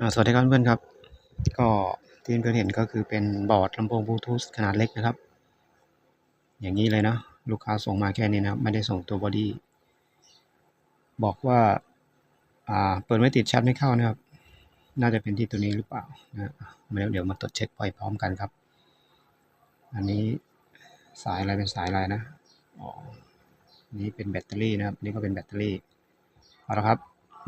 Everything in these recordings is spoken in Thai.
อ่าสวัสดีครับเพื่อนๆครับ ก็ที่เพื่อนเห็นก็คือเป็นบอร์ดลำโพงบลูทูธขนาดเล็กนะครับ อย่างนี้เลยเนาะลูกค้าส่งมาแค่นี้นะครับ ไม่ได้ส่งตัวบอดี้บอกว่าอ่าเปิดไม่ติดชาร์จไม่เข้านะครับ น่าจะเป็นที่ตัวนี้หรือเปล่านะเดี๋ยวเดี๋ยวมาตรวจเช็คไปพร้อมกันครับ อันนี้สายอะไรเป็นสายอะไรนะอ๋อนี่เป็นแบตเตอรี่นะครับนี่ก็เป็นแบตเตอรี่เอาละครับ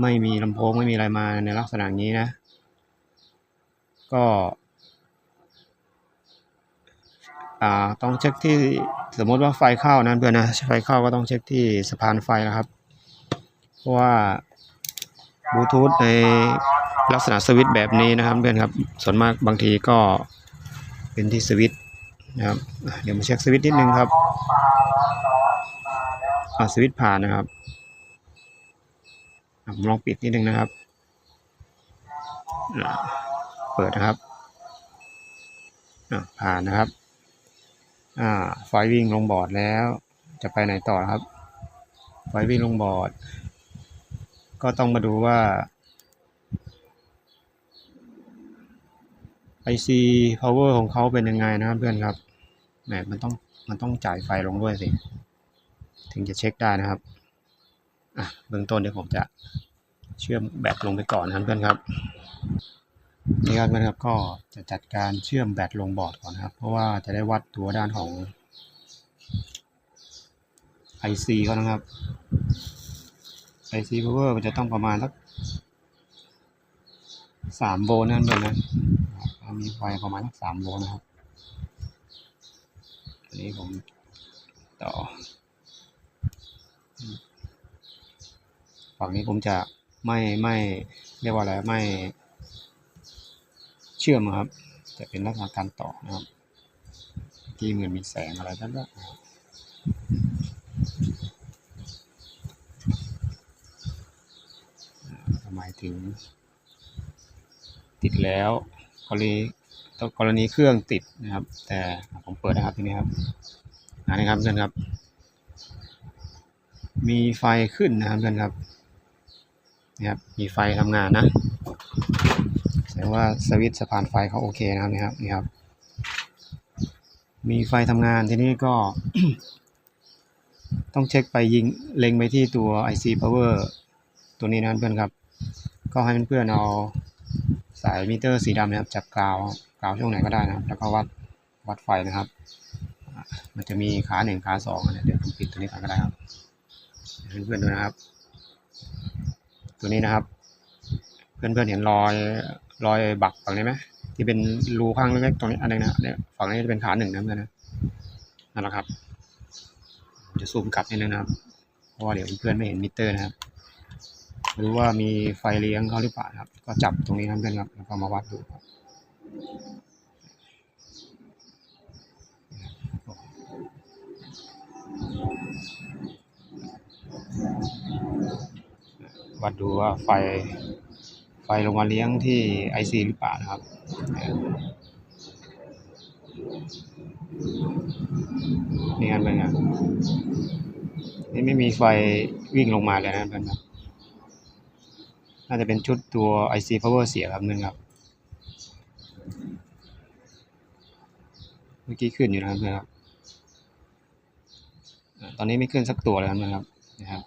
ไม่มีลำโพงไม่มีอะไรมาในลักษณะนี้นะ ก็ต้องเช็คที่สมมติว่าไฟเข้านะเพื่อนนะไฟเข้าก็ต้องเช็คที่สะพานไฟนะครับเพราะว่าบลูทูธในลักษณะสวิตช์แบบนี้นะครับเพื่อนครับส่วนมากบางทีก็เป็นที่สวิตนะครับเดี๋ยวมาเช็คสวิตช์นิดนึงครับสวิตผ่านนะครับ ผมลองปิดนิดนึงนะครับ เปิดนะครับผ่านนะครับไฟวิ่งลงบอร์ดแล้ว จะไปไหนต่อครับ ไฟวิ่งลงบอร์ด ก็ต้องมาดูว่า IC power ของเขาเป็นยังไงนะครับเพื่อนครับแหมมันต้องมันต้องจ่ายไฟลงด้วยสิ ถึงจะเช็คได้นะครับ เบื้องต้นเดี๋ยวผมจะเชื่อมแบตลงไปก่อนนะครับเพื่อนครับนี่ครับเพื่อนครับก็จะจัดการเชื่อมแบตลงบอร์ดก่อนนะครับ เพราะว่าจะได้วัดตัวด้านของ IC เขานะครับ IC power มันจะต้องประมาณสักสามโวลต์นั่นเองนะมีไฟประมาณสักสามโวลต์นะครับ อันนี้ผมต่อ ฝั่งนี้ผมจะไม่ไม่เรียกว่าอะไรไม่ เชื่อมครับ จะเป็นลักษณะการต่อนะครับเมื่เหมือนมีแสงอะไรนั่นแหละทำไมถึง ติดแล้วกรณีกรณีเครื่องติดนะครับ แต่ผมเปิดนะครับทีนี้ครับอันนี้ครับเพื่อนครับ มีไฟขึ้นนะครับเพื่อนครับ นี่ครับมีไฟทำงานนะแสดงว่าสวิตช์สะพานไฟเขาโอเคนะครับนี่ครับนี่ครับ มีไฟทำงานทีนี้ก็ ต้องเช็คไปยิงเล็งไปที่ตัว IC power ตัวนี้นะเพื่อนครับ ก็ให้เพื่อนๆเอาสายมิเตอร์สีดำนะครับจากกาวกาวช่วงไหนก็ได้นะครับ แล้วก็วัดวัดไฟนะครับ มันจะมีขาหนึ่งขาสองนะเดี๋ยวผมปิดตัวนี้ก่อนก็ได้ครับเพื่อนๆดูนะครับ ตัวนี้นะครับ เพื่อนๆเห็นรอยรอยบักฝั่งนี้ไหมที่เป็นรูข้างเล็กๆตรงนี้อันนึงนะเนี่ยฝั่งนี้จะเป็นขาหนึ่งนะเพื่อนนะนั่นแหละครับผมจะซูมกลับนิดนึงนะครับเพราะว่าเดี๋ยวเพื่อนไม่เห็นมิเตอร์นะครับไม่รู้ว่ามีไฟเลี้ยงเขาหรือเปล่าครับ ก็จับตรงนี้นะเพื่อนครับแล้วก็มาวัดดูครับ วัดดูว่าไฟ ไฟลงมาเลี้ยงที่ IC หรือเปล่านะครับนี่ครับเพื่อนครับนี่ไม่มีไฟวิ่งลงมาเลยนะเพื่อนครับ น่าจะเป็นชุดตัว IC power เสียครับนึงครับ เมื่อกี้ขึ้นอยู่นะครับเพื่อนครับ ตอนนี้ไม่ขึ้นสักตัวเลยครับนะครับนะครับ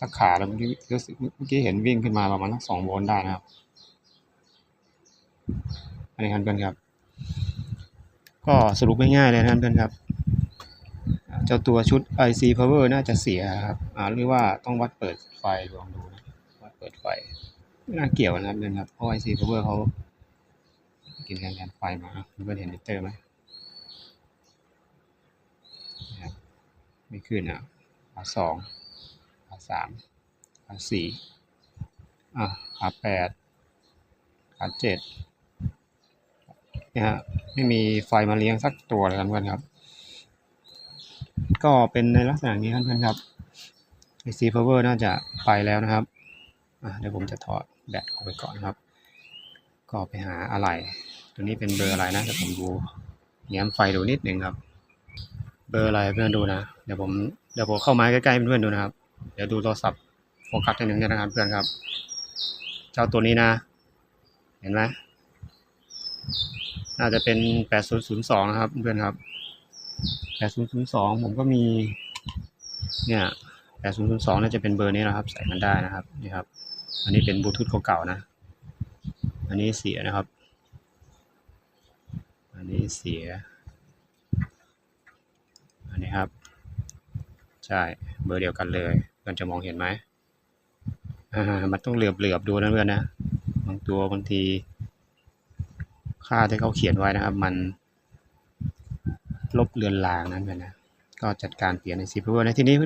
สักขาแล้วเมื่อกี้รู้สึกเมื่อกี้เห็นวิ่งขึ้นมาประมาณสักสองโวลต์ได้นะครับ อันนี้ครับเพื่อนครับ ก็สรุปง่ายๆเลยนะครับเพื่อนครับเจ้าตัวชุด IC power น่าจะเสียครับหรือว่าต้องวัดเปิดไฟลองดูนะวัดเปิดไฟไม่น่าเกี่ยวนะครับเพื่อนครับเพราะ IC power เขากินแรงานไฟมาเพื่อนเห็นมิเตอร์ไหมไม่ขึ้นอะสอง สามขาสี่อะขาแปดขาเจ็ดนี่ฮะไม่มีไฟมาเลี้ยงสักตัวเลยครับเพื่อนครับ ก็เป็นในลักษณะนี้ครับเพื่อนครับ IC power น่าจะไปแล้วนะครับอะเดี๋ยวผมจะถอดแบตออกไปก่อนครับ ก็ไปหาอะไร ตัวนี้เป็นเบอร์อะไรนะเดี๋ยวผมดูแง้มไฟดูนิดหนึ่งครับ เบอร์อะไรเพื่อนดูนะ เดี๋ยวผมเดี๋ยวผมเข้ามาใกล้ๆเพื่อนดูนะครับ ดี๋ยวดูโทรศัพท์โฟกัสนิดนึงนะครับเพื่อนครับ เจ้าตัวนี้นะ เห็นไหมน่าจะเป็นแปดศูนย์ศูนย์สองนะครับเพื่อนครับแปดศูนย์ศูนย์สองผมก็มี เนี่ยแปดศูนย์ศูนย์สองน่าจะเป็นเบอร์นี้นะครับ ใส่มันได้นะครับนี่ครับ อันนี้เป็นบลูทูธเก่าๆนะ อันนี้เสียนะครับ อันนี้เสีย อันนี้ครับ ใช่ เบอร์เดียวกันเลย อนจะมองเห็นไหมอ่ามันต้องเหลือบเหลือบๆดูนะเพื่อนนะบางตัวบางที ค่าที่เขาเขียนไว้นะครับ มัน ลบเลือนลางนั่นเพื่อนนะก็จัดการเปลี่ยนในซีพีในที่นี้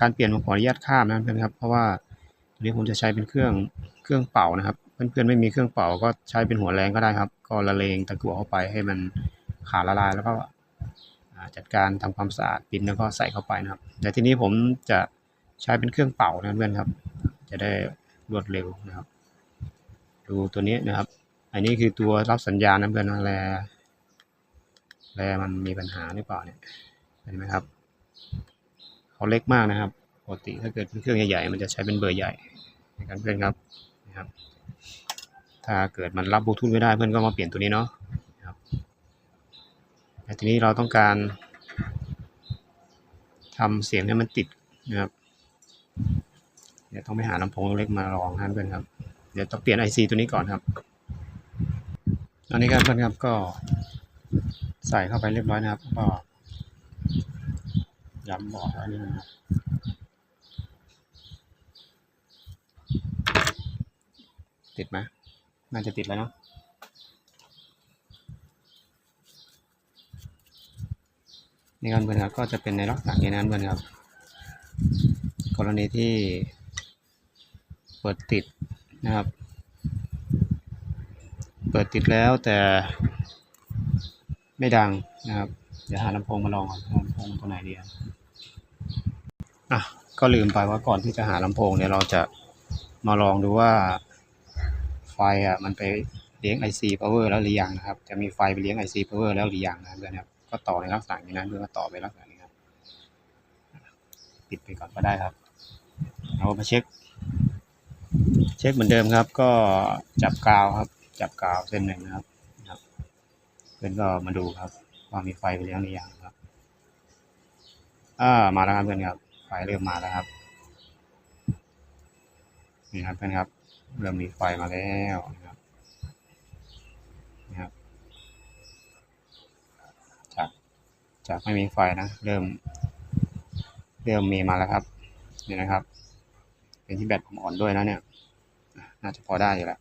การเปลี่ยนผมขออนุญาตข้ามนะเพื่อนครับ เพราะว่าทีนี้ผมจะใช้เป็นเครื่องเครื่องเป่านะครับ เพื่อนๆไม่มีเครื่องเป่าก็ใช้เป็นหัวแรงก็ได้ครับ ก็ละเลงตะกั่วเข้าไปให้มันขาดละลายแล้วก็จัดการทำความสะอาดปิ้นแล้วก็ใส่เข้าไปนะครับ แต่ทีนี้ผมจะ ใช้เป็นเครื่องเป่านะเพื่อนครับ จะได้รวดเร็วนะครับ ดูตัวนี้นะครับ อันนี้คือตัวรับสัญญาณนะเพื่อนแรแรมันมีปัญหาหรือเปล่าเนี่ยเห็นไหมครับเขาเล็กมากนะครับปกติถ้าเกิดเป็นเครื่องใหญ่ๆมันจะใช้เป็นเบอร์ใหญ่นะครับเพื่อนครับนะครับ ถ้าเกิดมันรับบลูทูธไม่ได้เพื่อนก็มาเปลี่ยนตัวนี้เนาะนะครับแต่ทีนี้เราต้องการทำเสียงให้มันติดนะครับ เดี๋ยวต้องไปหาลำโพงเล็กมาลองนะเพื่อนครับ เดี๋ยวต้องเปลี่ยน IC ตัวนี้ก่อนครับอันนี้ครับเพื่อนครับก็ใส่เข้าไปเรียบร้อยนะครับ ก็ย้ำบอร์ดอันนี้นะครับติดไหมน่าจะติดแล้วเนาะนี่ครับเพื่อนครับก็จะเป็นในลักษณะนี้นะเพื่อนครับ กรณีที่ ปิดติดนะครับ เปิดติดแล้วแต่ไม่ดังนะครับ เดี๋ยวหาลำโพงมาลองก่อนลำโพงตัวไหนดีอะก็ลืมไปว่าก่อนที่จะหาลำโพงเนี่ยเราจะมาลองดูว่าไฟอะมันไปเลี้ยง IC power แล้วหรือยังนะครับ จะมีไฟไปเลี้ยง IC power แล้วหรือยังนะเพื่อนครับ ก็ต่อในลักษณะนี้นะเพื่อนก็ต่อไปลักษณะนี้ครับปิดไปก่อนก็ได้ครับ เรามาเช็ค เช็คเหมือนเดิมครับ ก็จับกาวครับ จับกาวเส้นหนึ่งนะครับครับเพื่อนก็มาดูครับว่ามีไฟไปเลี้ยงหรือยังครับอ่ามาแล้วครับเพื่อนครับไฟเริ่มมาแล้วครับนี่ครับเพื่อนครับ เริ่มมีไฟมาแล้วนะครับนะครับ จากจากไม่มีไฟนะเริ่ม เริ่มมีมาแล้วครับนี่นะครับ เป็นที่แบตผมอ่อนด้วยนะเนี่ย น่าจะพอได้อยู่แล้ว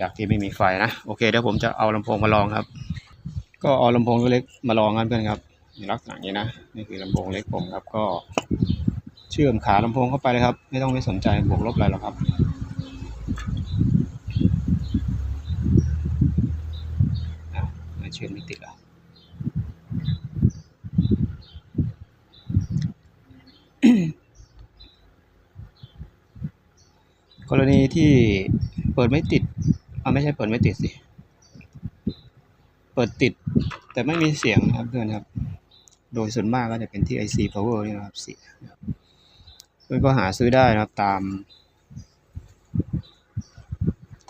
จากที่ไม่มีไฟนะ โอเคเดี๋ยวผมจะเอาลำโพงมาลองครับ ก็เอาลำโพงเล็กมาลองกันเพื่อนครับในลักษณะนี้นะนี่คือลำโพงเล็กผมครับ ก็ เชื่อมขาลำโพงเข้าไปเลยครับ ไม่ต้องไปสนใจบวกลบอะไรหรอกครับม่เชื่อมม่ติดเหรอ กรณีที่เปิดไม่ติดอ่าไม่ใช่เปิดไม่ติดสิ เปิดติดแต่ไม่มีเสียงนะครับเพื่อนครับ โดยส่วนมากก็จะเป็นที่ IC power นี่นะครับเสียงนะครับเพื่อนก็หาซื้อได้นะครับตาม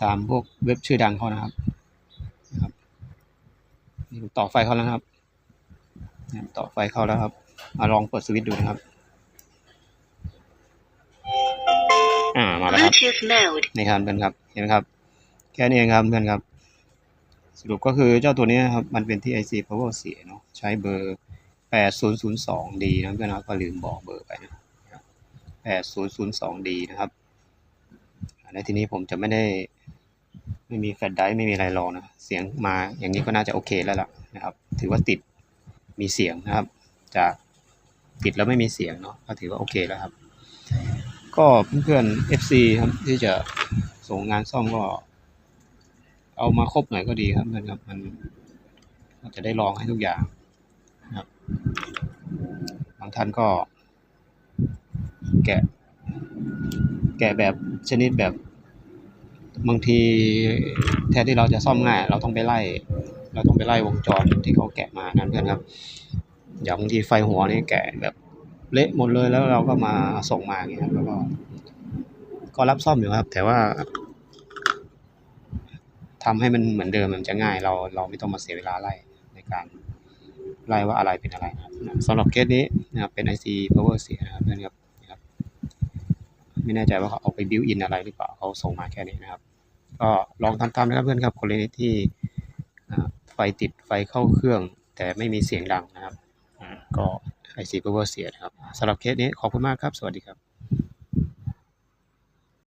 ตามพวกเว็บชื่อดังเขานะครับนี่ต่อไฟเขาแล้วครับ ต่อไฟเข้าแล้วครับมาลองเปิดสวิตช์ดูนะครับ มาแล้วครับ Bluetooth mode. นี่ครับเพื่อนครับเห็นไหมครับ แค่นี้เองครับเพื่อนครับ สรุปก็คือเจ้าตัวนี้นะครับมันเป็นที่ IC power เสียเนาะใช้เบอร์ 8002D นะเพื่อนครับก็ลืมบอกเบอร์ไปนะครับ 8002D นะครับในทีนี้ผมจะไม่ได้ไม่มีแฟลชไดรฟ์ไม่มีอะไรรองนะเสียงมาอย่างนี้ก็น่าจะโอเคแล้วล่ะนะครับ ถือว่าติดมีเสียงนะครับ จากติดแล้วไม่มีเสียงเนาะก็ถือว่าโอเคแล้วครับ ก็เพื่อนๆ FC ครับที่จะส่งงานซ่อมก็ เอามาครบหน่อยก็ดีครับเพื่อนครับมันก็จะได้ลองให้ทุกอย่างนะครับบางท่านก็ แกะ แกะแบบชนิดแบบบางทีแทนที่เราจะซ่อมง่าย เราต้องไปไล่ เราต้องไปไล่วงจรที่เขาแกะมานั่นเพื่อนครับอย่างบางทีไฟหัวนี่แกะแบบ เละหมดเลยแล้วเราก็มาส่งมาอย่างเงี้ยแล้วก็ ก็รับซ่อมอยู่ครับ แต่ว่าทำให้มันเหมือนเดิมมันจะง่าย เราเราไม่ต้องมาเสียเวลาไล่ในการไล่ว่าอะไรเป็นอะไรนะครับสำหรับเคสนี้นะครับเป็น IC power เสียนะครับเพื่อนครับนะครับ ไม่แน่ใจว่าเขาเอาไปบิวอินอะไรหรือเปล่าเขาส่งมาแค่นี้นะครับ ก็ลองทำตามนะครับเพื่อนครับกรณีที่ไฟติดไฟเข้าเครื่อง แต่ไม่มีเสียงดังนะครับก็ IC Power เสียนะครับสำหรับเคสนี้ขอบคุณมากครับ สวัสดีครับ